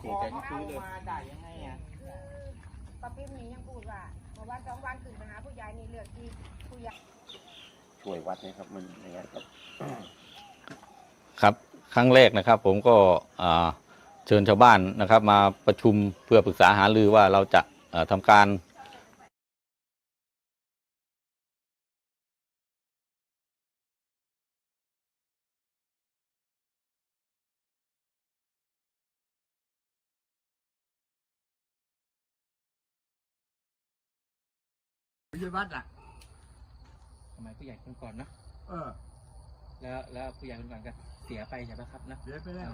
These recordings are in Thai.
เสียใจก็ซื้อเลย มาจ่ายยังไงอะป้าปิ๊มนี่ยังพูดว่าเมื่อวันสองวันขึ้นไปหาผู้ใหญ่นี่เลือกที่ผู้ใหญ่ ช่วยวัดนะครับมันยังไงครับ ครับครั้งแรกนะครับ ผมก็อ่าเชิญชาวบ้านนะครับ มาประชุมเพื่อปรึกษาหารือว่าเราจะเอ่อทำการ ไม่ใช่วัดอะทำไมผู้ใหญ่คนก่อนเนอะเออแล้วแล้วผู้ใหญ่คนก่อนก็เสียไปใช่ไหมครับนะเสียไปแล้ว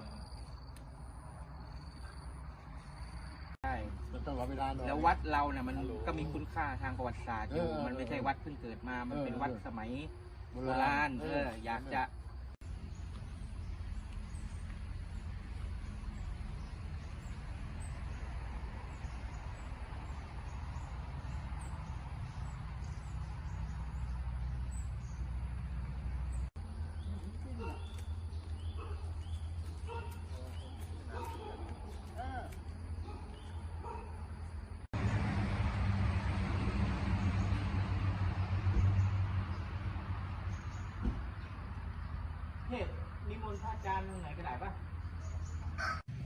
ใช่มันต้องรอเวลาหน่อย แล้ววัดเราเนี่ยมันก็มีคุณค่าทางประวัติศาสตร์อยู่เออมันไม่ใช่วัดเพิ่งเกิดมา มันเป็นเออวัดสมัยโบราณเอออยากจะ เทพ นิมนต์พระอาจารย์ตรงไหนก็ได้ปะ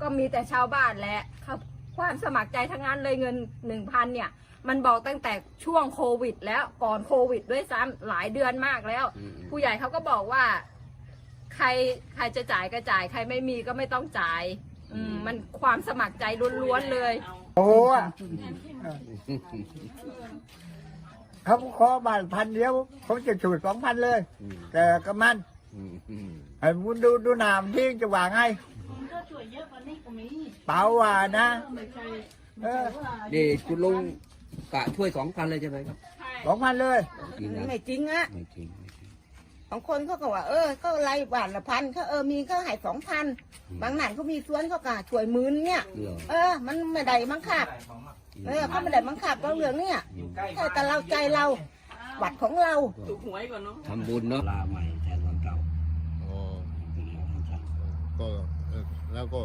ก็มีแต่ชาวบ้านแหละเขาความสมัครใจทั้งนั้นเลยเงินหนึ่งพันเนี่ย มันบอกตั้งแต่ช่วงโควิด แล้วก่อนโควิด ด้วยซ้ำหลายเดือนมากแล้วผู้ใหญ่เขาก็บอกว่า ใครใครจะจ่ายก็จ่าย ใครไม่มีก็ไม่ต้องจ่าย อืมมันความสมัครใจล้วนๆเลย โอ้โหอะเขาขอบ้านพันเดียวเขาจะฉูดสองพันเลยอืมแต่ก็มันอืมอืม ไอ้มุนดูดูหนามที่จะว่าไงก็ช่วยเยอะกว่านี้ก็มีเปล่าว่านะไม่ใช่เออว่านี่คุณลุงกะช่วยสองพันเลยใช่ไหมครับสองพันเลยจริงนะไม่จริงอะไม่จริงไม่จริงบางคนเขาก็ว่า เออเขาไล่บาทละพันเขาเออมีเขาให้สองพันอืมบางหนันเขามีสวนเขาก็ช่วยหมื่นเนี่ย เหรอเออ มันไม่ได้บังคับเออเขาไม่ได้บังคับเราเรื่องเนี่ยอยู่ใกล้แค่แต่เราใจเราวัดของเรา ถูกหวยก่อนเนาะ ทำบุญเนาะลาใหม่แทนวันเก่า อ๋อ เป็นไงครับอาจารย์ ก็เอ่อแล้วก็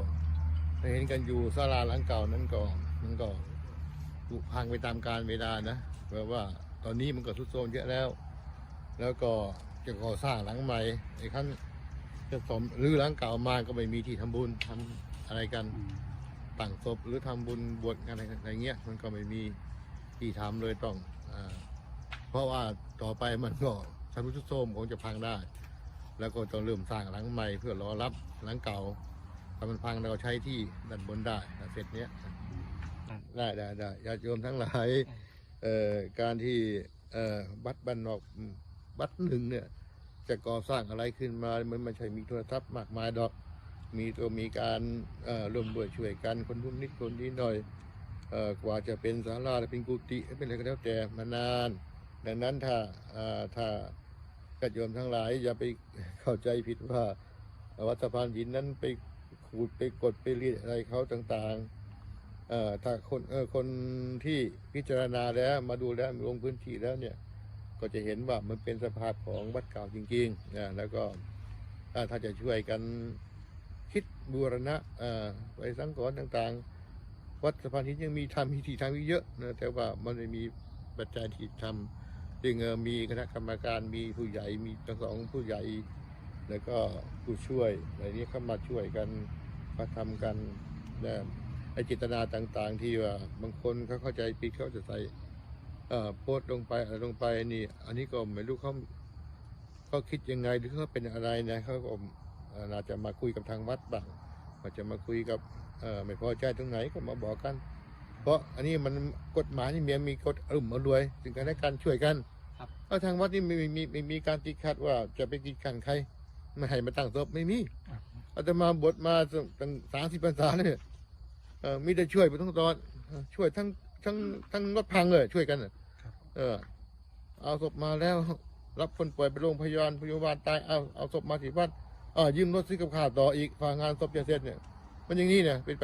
เห็นกันอยู่ศาลาหลังเก่านั้นก็มันก็ผุพังไปตามกาลเวลานะแปลว่าตอนนี้มันก็ทรุดโทรมเยอะแล้ว แล้วก็จะก่อสร้างหลังใหม่ไอ้ขั้นจะสมหรือหลังเก่ามาก็ไม่มีที่ทำบุญทำอะไรกันตั้งศพหรือทำบุญบวชอะไรอะไรเงี้ย มันก็ไม่มีที่ทำเลยต้องอาเพราะว่าต่อไปมันก็ทำรุดโทรมคงจะพังได้ แล้วก็ต้องเริ่มสร้างหลังใหม่เพื่อรอรับหลังเก่าถ้ามันพังเราใช้ที่ด้านบนได้เสร็จเนี้ยได้ได้ได้ญาติโยมทั้งหลายเอ่อการที่เอ่อวัดบ้านนอกวัดหนึ่งเนี่ย จะก่อสร้างอะไรขึ้นมามันไม่ใช่มีโทรศัพท์มากมายดอกมีตัวมีการเอ่อร่วมด้วยช่วยกันคนทุนนิดคนนี้หน่อยเอ่อกว่าจะเป็นศาลาเป็นกุฏิเป็นอะไรก็แล้วแต่มานาน ดังนั้นถ้าถ้า ญาติโยมทั้งหลาย อย่าไปเข้าใจผิดว่าวัดสะพานหินนั้นไปขูดไปกดไปรีดอะไรเขาต่างๆถ้าคนเออคนที่พิจารณาแล้วมาดูแล้วลงพื้นที่แล้วเนี่ย ก็จะเห็นว่ามันเป็นสภาพของวัดเก่าจริงๆนะแล้วก็ถ้าจะช่วยกันคิดบูรณะไปสังกรต่างๆ วัดสะพานหินยังมีทำพิธีทางนี้เยอะนะแต่ว่ามันไม่มีปัจจัยที่ทำ ซึ่งมีคณะกรรมการมีผู้ใหญ่มีทั้งสองผู้ใหญ่ แล้วก็ผู้ช่วยอะไรนี้เข้ามาช่วยกันมาทำกันนะไอจิตนาต่างๆ ที่ว่าบางคนเขาเข้าใจผิดเขาจะใส่เอ่อโพสต์ลงไปอะไรลงไปนี่อันนี้ก็ไม่รู้เขาเขาคิดยังไงหรือเขาเป็นอะไรนะเขาก็เอ่อน่าจะมาคุยกับทางวัดบ้างอาจจะมาคุยกับเอ่อไม่พอใจตรงไหนก็มาบอกกัน เพราะอันนี้มันกฎหมายนี่มีมีกฎอารมณ์อรวยถึงกันและกันช่วยกัน ครับ เอาทางวัดนี่ไม่มีไม่ไม่มีการติดขัดว่าจะไปกีดกันใครไม่ให้มาตั้งศพไม่มีอาตมาบทมาตั้งสามสิบพรรษาแล้วเนี่ยเออมีแต่ช่วยไปทั้งตอนเออช่วยทั้งทั้งทั้งรถพังเลยช่วยกันน่ะเออ เอาศพมาแล้ว รับคนป่วยไปโรงพยาบาลพยาบาลตายเอาเอาศพมาที่วัดอ่ายืมรถซื้อกับข้าวต่ออีกพางานศพจะเสร็จเนี่ย มันอย่างนี้เนี่ยเป็น